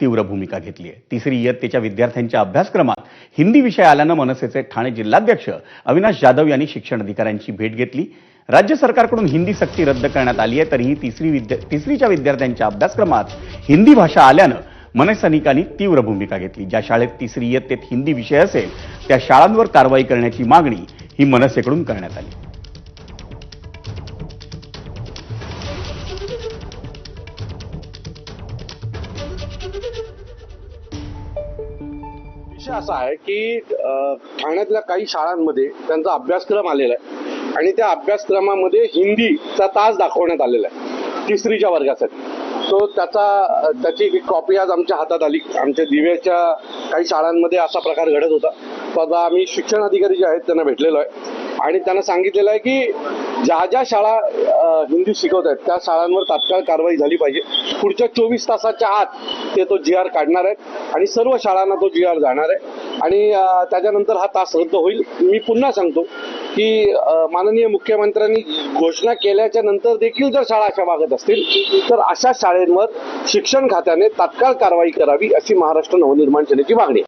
तीव्र भूमिका घेतली आहे. तिसरी इयत्तेच्या विद्यार्थ्यांच्या अभ्यासक्रमात हिंदी विषय आल्यानं मनसेचे ठाणे जिल्हाध्यक्ष अविनाश जाधव यांनी शिक्षण अधिकाऱ्यांची भेट घेतली. राज्य सरकारकडून हिंदी सक्ती रद्द करण्यात आली आहे तरीही तिसरी विद्या तिसरीच्या विद्यार्थ्यांच्या अभ्यासक्रमात हिंदी भाषा आल्यानं मनसैनिकांनी तीव्र भूमिका घेतली. ज्या शाळेत तिसरी इयत्तेत हिंदी विषय असेल त्या शाळांवर कारवाई करण्याची मागणी ही मनसेकडून करण्यात आली. विषय असा आहे की ठाण्यातल्या काही शाळांमध्ये त्यांचा अभ्यासक्रम आलेला आहे. आणि त्या अभ्यासक्रमामध्ये हिंदीचा तास दाखवण्यात आलेला आहे. तिसरीच्या वर्गासाठी. तो त्याचा त्याची एक कॉपी आज आमच्या हातात आली. आमच्या दिव्याच्या काही शाळांमध्ये असा प्रकार घडत होता. तो आता आम्ही शिक्षण अधिकारी जे आहेत त्यांना भेटलेलो आहे. आणि त्यांना सांगितलेलं आहे की ज्या ज्या शाळा हिंदी शिकवत आहेत त्या शाळांवर तात्काळ कारवाई झाली पाहिजे. पुढच्या चोवीस तासाच्या आत ते तो जी आर काढणार आहेत आणि सर्व शाळांना तो जी आर जाणार आहे. आणि त्याच्यानंतर हा तास रद्द होईल. मी पुन्हा सांगतो की माननीय मुख्यमंत्र्यांनी घोषणा केल्याच्यानंतर देखील जर शाळा अशा वागत असतील तर अशा शाळेंवर शिक्षण खात्याने तात्काळ कारवाई करावी अशी महाराष्ट्र नवनिर्माण सेनेची मागणी